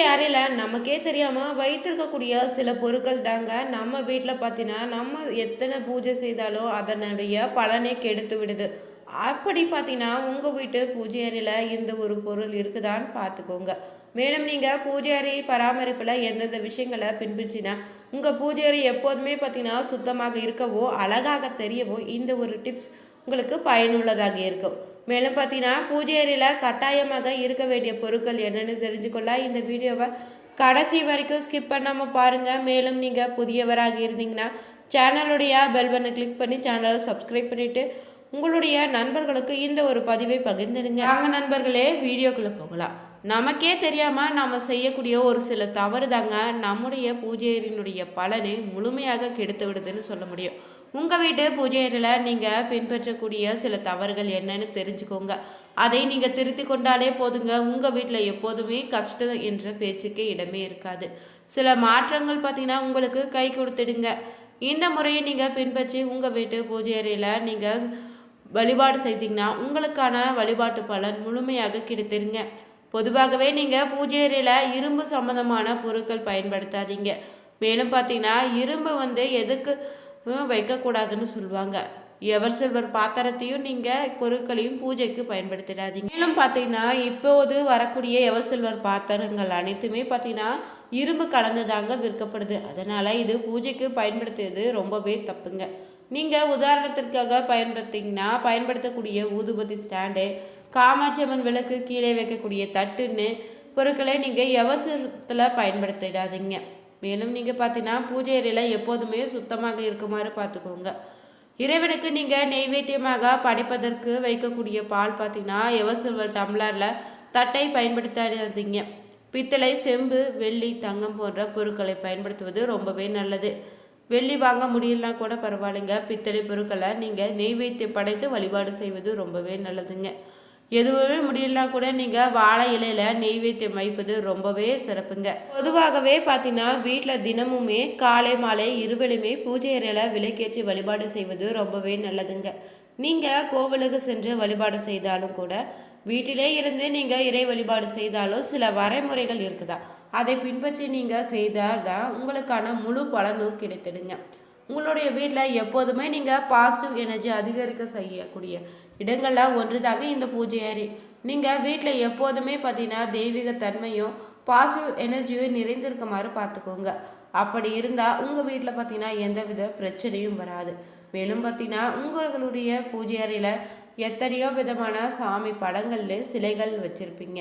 பூஜை அறையில் நமக்கே தெரியாமல் வைத்திருக்கக்கூடிய சில பொருட்கள் தாங்க நம்ம வீட்டில் பார்த்தீங்கன்னா நம்ம எத்தனை பூஜை செய்தாலும் அதனுடைய பலனை கெடுத்து விடுது. அப்படி பார்த்தீங்கன்னா உங்கள் வீட்டு பூஜை அறையில் இந்த ஒரு பொருள் இருக்குதான்னு பார்த்துக்கோங்க மேலும் நீங்கள் பூஜை அறை பராமரிப்பில் எந்தெந்த விஷயங்களை பின்பற்றினா உங்கள் பூஜை அறை எப்போதுமே பார்த்தீங்கன்னா சுத்தமாக இருக்கவோ அழகாக தெரியவோ இந்த ஒரு டிப்ஸ் உங்களுக்கு பயனுள்ளதாக இருக்கும். மேலும் பார்த்தீங்கன்னா பூஜை அறையில் கட்டாயமாக இருக்க வேண்டிய பொருட்கள் என்னென்னு தெரிஞ்சுக்கொள்ள இந்த வீடியோவை கடைசி வரைக்கும் ஸ்கிப் பண்ணாமல் பாருங்கள் மேலும் நீங்கள் புதியவராக இருந்தீங்கன்னா சேனலுடைய பெல்பனை கிளிக் பண்ணி சேனலை சப்ஸ்கிரைப் பண்ணிவிட்டு உங்களுடைய நண்பர்களுக்கு இந்த ஒரு பதிவை பகிர்ந்துடுங்க. நாங்கள் நண்பர்களே வீடியோக்குள்ளே போகலாம். நமக்கே தெரியாமல் நாம் செய்யக்கூடிய ஒரு சில தவறு தாங்க நம்முடைய பூஜையரினுடைய பலனை முழுமையாக கெடுத்து விடுதுன்னு சொல்ல முடியும். உங்கள் வீட்டு பூஜையில் நீங்கள் பின்பற்றக்கூடிய சில தவறுகள் என்னன்னு தெரிஞ்சுக்கோங்க. அதை நீங்கள் திருத்தி கொண்டாலே போதுங்க. உங்கள் வீட்டில் எப்போதுமே கஷ்டம் என்ற பேச்சுக்கே இடமே இருக்காது. சில மாற்றங்கள் பார்த்தீங்கன்னா உங்களுக்கு கை கொடுத்துடுங்க. இந்த முறையை நீங்கள் பின்பற்றி உங்கள் வீட்டு பூஜை அறையில் நீங்கள் வழிபாடு செய்தீங்கன்னா உங்களுக்கான வழிபாட்டு பலன் முழுமையாக கிடைத்திருங்க. பொதுவாகவே நீங்கள் பூஜை அறையில் இரும்பு சம்மந்தமான பொருட்கள் பயன்படுத்தாதீங்க. மேலும் பார்த்தீங்கன்னா இரும்பு வந்து எதுக்கு வைக்கக்கூடாதுன்னு சொல்லுவாங்க. எவர் சில்வர் பாத்திரத்தையும் நீங்கள் பொருட்களையும் பூஜைக்கு பயன்படுத்திடாதீங்க. மேலும் பார்த்தீங்கன்னா இப்போது வரக்கூடிய எவர் சில்வர் பாத்திரங்கள் அனைத்துமே பார்த்தீங்கன்னா இரும்பு கலந்து தாங்க விற்கப்படுது. அதனால் இது பூஜைக்கு பயன்படுத்துறது ரொம்பவே தப்புங்க. நீங்கள் உதாரணத்திற்காக பயன்படுத்திங்கன்னா பயன்படுத்தக்கூடிய ஊதுபத்தி ஸ்டாண்டு காமாட்சி அம்மன் விளக்கு கீழே வைக்கக்கூடிய தட்டுன்னு பொருட்களை நீங்கள் எவசரத்தில் பயன்படுத்திடாதீங்க. மேலும் நீங்கள் பார்த்தீங்கன்னா பூஜை அறையில் எப்போதுமே சுத்தமாக இருக்குமாறு பார்த்துக்கோங்க இறைவனுக்கு நீங்கள் நெய்வேத்தியமாக படைப்பதற்கு வைக்கக்கூடிய பால் பார்த்தீங்கன்னா எவசில்வர் டம்ளரில் தட்டை பயன்படுத்தாதீங்க. பித்தளை செம்பு வெள்ளி தங்கம் போன்ற பொருட்களை பயன்படுத்துவது ரொம்பவே நல்லது. வெள்ளி வாங்க முடியலனா கூட பரவாயில்லைங்க. பித்தளை பொருட்களை நீங்கள் நெய்வேத்தியம் படைத்து வழிபாடு செய்வது ரொம்பவே நல்லதுங்க. எதுவுமே முடியலனா கூட நீங்கள் வாழை இலையில் நெய்வேத்தியம் வைப்பது ரொம்பவே சிறப்புங்க. பொதுவாகவே பார்த்தீங்கன்னா வீட்டில் தினமுமே காலை மாலை இருவேளையுமே பூஜை அறையில் விளக்கேற்றி வழிபாடு செய்வது ரொம்பவே நல்லதுங்க. நீங்கள் கோவிலுக்கு சென்று வழிபாடு செய்தாலும் கூட வீட்டிலே இருந்து நீங்கள் இறை வழிபாடு செய்தாலும் சில வரைமுறைகள் இருக்குதா? அதை பின்பற்றி நீங்கள் செய்தால் தான் உங்களுக்கான முழு பலனும் கிடைத்திடுங்க உங்களுடைய வீட்டில் எப்போதுமே நீங்கள் பாசிட்டிவ் எனர்ஜி அதிகரிக்க செய்யக்கூடிய இடங்களில் ஒன்றுதாங்க இந்த பூஜை அறை. நீங்கள் வீட்டில் எப்போதுமே பார்த்தீங்கன்னா தெய்வீக தன்மையும் பாசிட்டிவ் எனர்ஜியும் நிறைந்திருக்குமாறு பார்த்துக்கோங்க அப்படி இருந்தால் உங்கள் வீட்டில் பார்த்தீங்கன்னா எந்தவித பிரச்சனையும் வராது. மேலும் பார்த்தீங்கன்னா உங்களுடைய பூஜை அறையில் எத்தனையோ விதமான சாமி படங்கள்ல சிலைகள் வச்சுருப்பீங்க.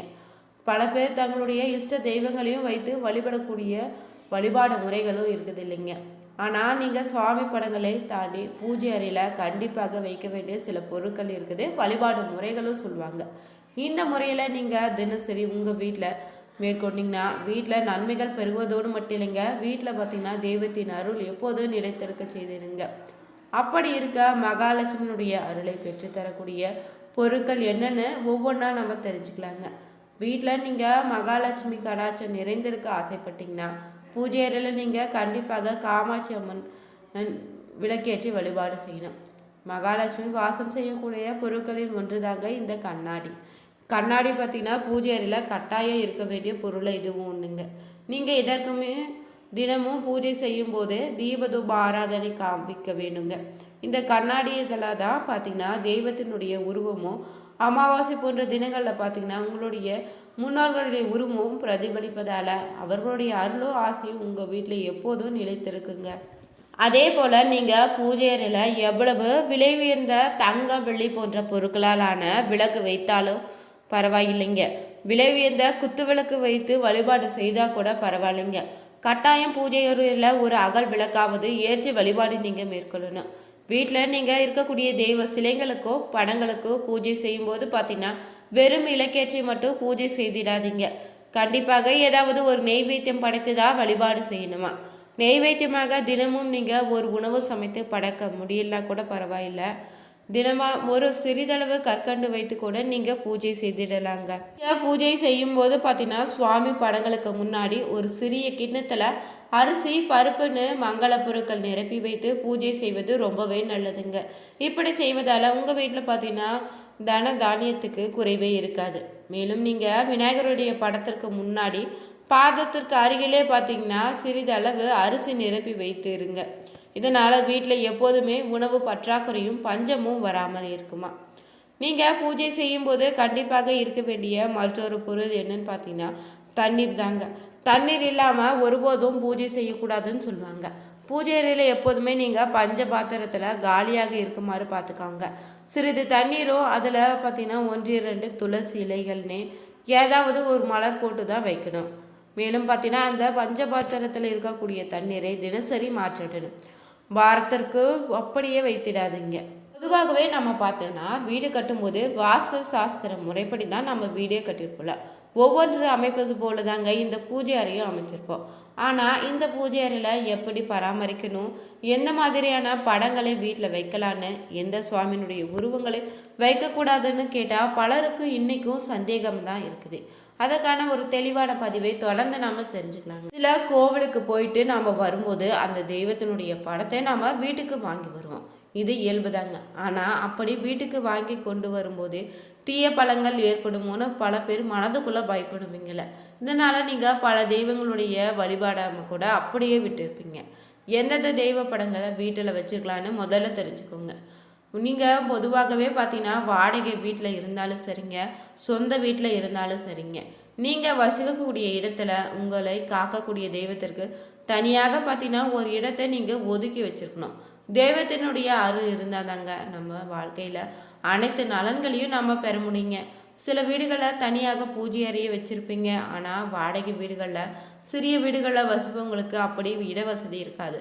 பல பேர் தங்களுடைய இஷ்ட தெய்வங்களையும் வைத்து வழிபடக்கூடிய வழிபாடு முறைகளும் இருக்குது இல்லைங்க. ஆனால் நீங்கள் சுவாமி படங்களை தாண்டி பூஜை அறையில் கண்டிப்பாக வைக்க வேண்டிய சில பொருட்கள் இருக்குது. வழிபாடு முறைகளும் சொல்லுவாங்க. இந்த முறையில் நீங்கள் தினசரி உங்கள் வீட்டில் மேற்கொண்டிங்கன்னா வீட்டில் நன்மைகள் பெறுவதோடு மட்டும் இல்லைங்க வீட்டில் பார்த்தீங்கன்னா தெய்வத்தின் அருள் எப்போதும் நிலைத்திருக்க செய்திருங்க அப்படி இருக்க மகாலட்சுமியினுடைய அருளை பெற்றுத்தரக்கூடிய பொருட்கள் என்னென்னு ஒவ்வொன்றா நம்ம தெரிஞ்சுக்கலாங்க. வீட்டில் நீங்கள் மகாலட்சுமி கடாச்சம் நிறைந்திருக்க ஆசைப்பட்டீங்கன்னா பூஜை அறையில் நீங்கள் கண்டிப்பாக காமாட்சி அம்மன் விளக்கேற்றி வழிபாடு செய்யணும். மகாலட்சுமி வாசம் செய்யக்கூடிய பொருட்களின் ஒன்றுதாங்க இந்த கண்ணாடி. கண்ணாடி பார்த்தீங்கன்னா பூஜை அறையில் கட்டாயம் இருக்க வேண்டிய பொருளை இதுவும் ஒன்றுங்க நீங்கள் இதற்குமே தினமும் பூஜை செய்யும் போது தீபதூப ஆராதனை காண்பிக்க வேணுங்க. இந்த கண்ணாடி இதெல்லாம் தான் பார்த்தீங்கன்னா தெய்வத்தினுடைய உருவமும் அமாவாசை போன்ற தினங்களில் பார்த்தீங்கன்னா உங்களுடைய முன்னோர்களுடைய உருவமும் பிரதிபலிப்பதால் அவர்களுடைய அருளும் ஆசையும் உங்கள் வீட்டில் எப்போதும் நிலைத்திருக்குங்க. அதே போல் நீங்கள் பூஜையறையில் எவ்வளவு விலை உயர்ந்த தங்கம் வெள்ளி போன்ற பொருட்களாலான விளக்கு வைத்தாலும் பரவாயில்லைங்க. விலை உயர்ந்த குத்து விளக்கு வைத்து வழிபாடு செய்தால் கூட பரவாயில்லைங்க. கட்டாயம் பூஜை அறையில் ஒரு அகல் விளக்காவது ஏற்றி வழிபாடு நீங்கள் மேற்கொள்ளணும். வீட்டில் நீங்கள் இருக்கக்கூடிய தெய்வ சிலைங்களுக்கோ படங்களுக்கோ பூஜை செய்யும்போது பார்த்தீங்கன்னா வெறும் இலக்கியத்தை மட்டும் பூஜை செய்திடாதீங்க. கண்டிப்பாக ஏதாவது ஒரு நெய்வேத்தியம் படைத்து தான் வழிபாடு செய்யணுமா? நெய்வேத்தியமாக தினமும் நீங்கள் ஒரு உணவு சமைத்து படைக்க முடியலனா கூட பரவாயில்லை. தினமா ஒரு சிறிதளவு கற்கண்டு வைத்து கூட நீங்கள் பூஜை செய்திடலாங்க. பூஜை பூஜை செய்யும்போது பார்த்தீங்கன்னா சுவாமி படங்களுக்கு முன்னாடி ஒரு சிறிய கிண்ணத்தில் அரிசி பருப்புன்னு மங்கள பொருட்கள் நிரப்பி வைத்து பூஜை செய்வது ரொம்பவே நல்லதுங்க. இப்படி செய்வதால் உங்கள் வீட்டில் பார்த்தீங்கன்னா தன தானியத்துக்கு குறைவே இருக்காது. மேலும் நீங்கள் விநாயகருடைய படத்திற்கு முன்னாடி பாதத்திற்கு அருகிலே பார்த்தீங்கன்னா சிறிதளவு அரிசி நிரப்பி வைத்து இருங்க இதனால் வீட்டில் எப்போதுமே உணவு பற்றாக்குறையும் பஞ்சமும் வராமல் இருக்குமா? நீங்கள் பூஜை செய்யும்போது கண்டிப்பாக இருக்க வேண்டிய மற்றொரு பொருள் என்னன்னு பார்த்தீங்கன்னா தண்ணீர் தாங்க. தண்ணீர் இல்லாமல் ஒருபோதும் பூஜை செய்யக்கூடாதுன்னு சொல்லுவாங்க. பூஜை அறையில் எப்போதுமே நீங்கள் பஞ்ச பாத்திரத்தில் காலியாக இருக்குமாறு பார்த்துக்கோங்க. சிறிது தண்ணீரும் அதில் பார்த்தீங்கன்னா ஒன்று இரண்டு துளசி இலைகள்னு ஏதாவது ஒரு மலர் போட்டு தான் வைக்கணும். மேலும் பார்த்தீங்கன்னா அந்த பஞ்ச பாத்திரத்தில் இருக்கக்கூடிய தண்ணீரை தினசரி மாற்றிடணும் வாரத்திற்கு அப்படியே வைத்திடாதீங்க. பொதுவாகவே நம்ம பார்த்தோன்னா வீடு கட்டும்போது வாஸ்து சாஸ்திர முறைப்படி தான் நம்ம வீடே கட்டியிருப்போம்ல. ஒவ்வொரு அமைப்பது போல தாங்க இந்த பூஜை அறையும் அமைச்சிருப்போம். ஆனால் இந்த பூஜை அறையில் எப்படி பராமரிக்கணும்? எந்த மாதிரியான படங்களை வீட்டில் வைக்கலான்னு எந்த சுவாமியினுடைய உருவங்களை வைக்கக்கூடாதுன்னு கேட்டால் பலருக்கு இன்றைக்கும் சந்தேகம் தான் இருக்குது. அதற்கான ஒரு தெளிவான பதிவை தொடர்ந்து நாம் தெரிஞ்சுக்கலாங்க. சில கோவிலுக்கு போயிட்டு நாம் வரும்போது அந்த தெய்வத்தினுடைய படத்தை நாம் வீட்டுக்கு வாங்கி வருவோம். இது இயல்புதாங்க. ஆனால் அப்படி வீட்டுக்கு வாங்கி கொண்டு வரும்போது தீய பழங்கள் ஏற்படுமோன்னு பல பேர் மனதுக்குள்ளே பயப்படுவீங்கள இதனால் நீங்கள் பல தெய்வங்களுடைய வழிபாடாமல் கூட அப்படியே விட்டுருப்பீங்க. எந்தெந்த தெய்வ படங்களை வீட்டில் வச்சுருக்கலான்னு முதல்ல தெரிஞ்சுக்கோங்க. நீங்கள் பொதுவாகவே பார்த்தீங்கன்னா வாடகை வீட்டில் இருந்தாலும் சரிங்க சொந்த வீட்டில் இருந்தாலும் சரிங்க. நீங்கள் வசிக்கக்கூடிய இடத்துல உங்களை காக்கக்கூடிய தெய்வத்திற்கு தனியாக பார்த்தீங்கன்னா ஒரு இடத்தை நீங்கள் ஒதுக்கி வச்சுருக்கணும். தெய்வத்தினுடைய அருள் இருந்தால் தாங்க நம்ம வாழ்க்கையில் அனைத்து நலன்களையும் நம்ம பெற முடியுங்க. சில வீடுகளில் தனியாக பூஜை அறையை வச்சுருப்பீங்க. ஆனால் வாடகை வீடுகளில் சிறிய வீடுகளில் வசிப்பவங்களுக்கு அப்படி இட வசதி இருக்காது.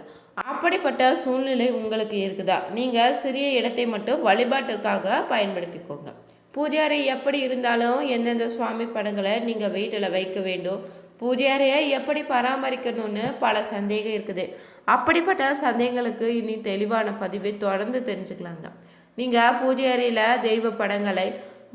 அப்படிப்பட்ட சூழ்நிலை உங்களுக்கு இருக்குதா? நீங்கள் சிறிய இடத்தை மட்டும் வழிபாட்டிற்காக பயன்படுத்திக்கோங்க. பூஜாரி எப்படி இருந்தாலும் எந்தெந்த சுவாமி படங்களை நீங்கள் வீட்டில் வைக்க வேண்டும் பூஜை அறையை எப்படி பராமரிக்கணும்னு பல சந்தேகம் இருக்குது. அப்படிப்பட்ட சந்தேகங்களுக்கு இனி தெளிவான பதிவை தொடர்ந்து தெரிஞ்சுக்கலாங்க. நீங்கள் பூஜை தெய்வ படங்களை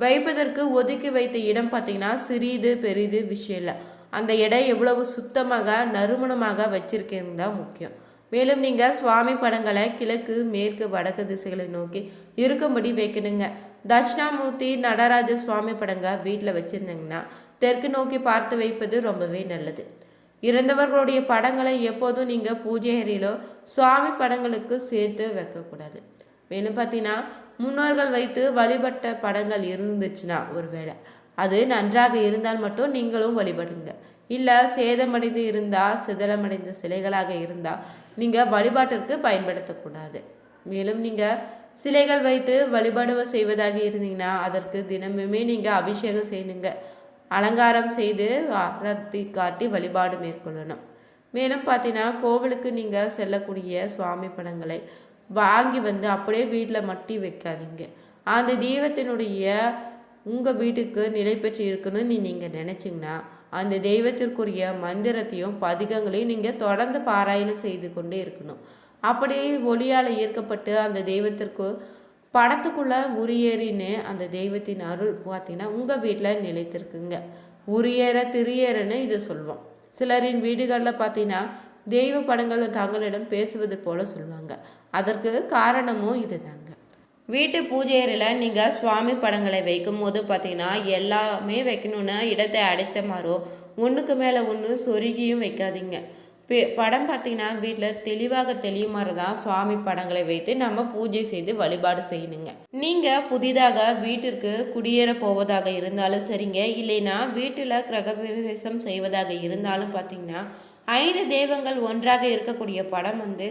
வைப்பதற்கு ஒதுக்கி வைத்த இடம் பார்த்தீங்கன்னா சிறிது பெரிது விஷயம் இல்லை. அந்த இடம் எவ்வளவு சுத்தமாக நறுமணமாக வச்சிருக்கிறது தான் முக்கியம். மேலும் நீங்கள் சுவாமி படங்களை கிழக்கு மேற்கு வடக்கு திசைகளை நோக்கி இருக்கும்படி வைக்கணுங்க. தட்சிணாமூர்த்தி நடராஜ சுவாமி படங்க வீட்டில் வச்சுருந்தீங்கன்னா தெற்கு நோக்கி பார்த்து வைப்பது ரொம்பவே நல்லது. இறந்தவர்களுடைய படங்களை எப்போதும் நீங்கள் பூஜை அறையிலோ சுவாமி படங்களுக்கு சேர்த்து வைக்கக்கூடாது. மேலும் பார்த்தீங்கன்னா முன்னோர்கள் வைத்து வழிபட்ட படங்கள் இருந்துச்சுன்னா ஒருவேளை அது நன்றாக இருந்தால் மட்டும் நீங்களும் வழிபடுங்க. இல்லை சேதமடைந்து இருந்தால் சிதலமடைந்த சிலைகளாக இருந்தால் நீங்கள் வழிபாட்டிற்கு பயன்படுத்தக்கூடாது. மேலும் நீங்கள் சிலைகள் வைத்து வழிபாடு செய்வதாக இருந்தீங்கன்னா அதற்கு தினமுமே நீங்கள் அபிஷேகம் செய்யணுங்க அலங்காரம் செய்து ஆரத்தி காட்டி வழிபாடு மேற்கொள்ளணும். மேலும் பார்த்தீங்கன்னா கோவிலுக்கு நீங்கள் செல்லக்கூடிய சுவாமி படங்களை வாங்கி வந்து அப்படியே வீட்டில் மட்டி வைக்காதீங்க. அந்த தெய்வத்தினுடைய உங்கள் வீட்டுக்கு நிலை பெற்று இருக்கணும்னு நீங்கள் நினச்சிங்கன்னா அந்த தெய்வத்திற்குரிய மந்திரத்தையும் பதிகங்களையும் நீங்கள் தொடர்ந்து பாராயணம் செய்து கொண்டே இருக்கணும். அப்படியே ஒளியால் ஈர்க்கப்பட்டு அந்த தெய்வத்திற்கு படத்துக்குள்ளே உரியேறின்னு அந்த தெய்வத்தின் அருள் பார்த்தீங்கன்னா உங்கள் வீட்டில் நிலைத்திருக்குங்க. உரியேற திரியேறன்னு இதை சொல்லுவோம் சிலரின் வீடுகளில் பார்த்தீங்கன்னா தெய்வ படங்கள் தங்களிடம் பேசுவது போல சொல்லுவாங்க அதற்கு காரணமும் இதுதாங்க. வீட்டு பூஜையறையில் நீங்கள் சுவாமி படங்களை வைக்கும் போது பார்த்தீங்கன்னா எல்லாமே வைக்கணும்னா இடத்தை அடைத்த மாறோ ஒன்றுக்கு மேலே ஒன்று சொருகியும் வைக்காதீங்க. படம் பார்த்தீங்கன்னா வீட்டில் தெளிவாக தெளியுமாறு தான் சுவாமி படங்களை வைத்து நம்ம பூஜை செய்து வழிபாடு செய்யணுங்க. நீங்கள் புதிதாக வீட்டிற்கு குடியேற போவதாக இருந்தாலும் சரிங்க. இல்லைன்னா வீட்டில் கிரகபிரவேசம் செய்வதாக இருந்தாலும் பார்த்தீங்கன்னா ஐந்து தெய்வங்கள் ஒன்றாக இருக்கக்கூடிய படம் வந்து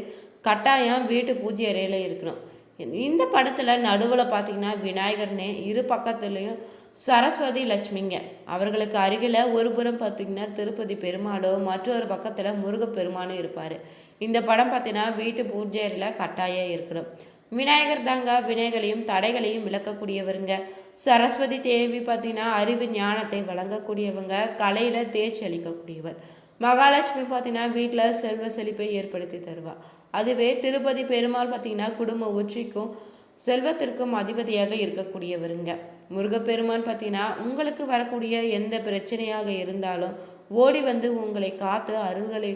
கட்டாயம் வீட்டு பூஜை அறையில் இருக்கணும். இந்த படத்தில் நடுவில் பார்த்தீங்கன்னா விநாயகர்னே இரு பக்கத்துலேயும் சரஸ்வதி லட்சுமிங்க. அவர்களுக்கு அருகில் ஒரு புறம் பார்த்திங்கன்னா திருப்பதி பெருமாளும் மற்றொரு பக்கத்தில் முருகப்பெருமானும் இருப்பார். இந்த படம் பார்த்தீங்கன்னா வீட்டு பூஜையில் கட்டாயம் இருக்கணும். விநாயகர் தாங்க வினைகளையும் தடைகளையும் விளக்கக்கூடியவருங்க. சரஸ்வதி தேவி பார்த்தீங்கன்னா அறிவு ஞானத்தை வழங்கக்கூடியவங்க. கலையில் தேர்ச்சி அளிக்கக்கூடியவர். மகாலட்சுமி பார்த்தீங்கன்னா வீட்டில் செல்வ செழிப்பை ஏற்படுத்தி தருவாள் அதுவே திருப்பதி பெருமாள் பார்த்தீங்கன்னா குடும்ப ஒற்றிக்கும் செல்வத்திற்கும் அதிபதியாக இருக்கக்கூடியவருங்க. முருகப்பெருமான் பார்த்தீங்கன்னா உங்களுக்கு வரக்கூடிய எந்த பிரச்சனையாக இருந்தாலும் ஓடி வந்து உங்களை காத்து அருள்களை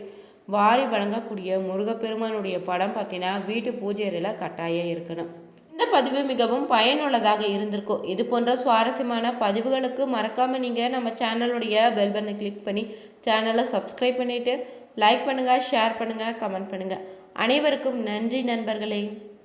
வாரி வழங்கக்கூடிய முருகப்பெருமானுடைய படம் பார்த்தீங்கன்னா வீட்டு பூஜை அறையில் கட்டாயம் இருக்கணும். இந்த பதிவு மிகவும் பயனுள்ளதாக இருந்திருக்கும். இது போன்ற சுவாரஸ்யமான பதிவுகளுக்கு மறக்காமல் நீங்கள் நம்ம சேனலுடைய பெல் பட்டனை கிளிக் பண்ணி சேனலை சப்ஸ்கிரைப் பண்ணிவிட்டு லைக் பண்ணுங்கள் ஷேர் பண்ணுங்கள் கமெண்ட் பண்ணுங்கள் அனைவருக்கும் நன்றி நண்பர்களே.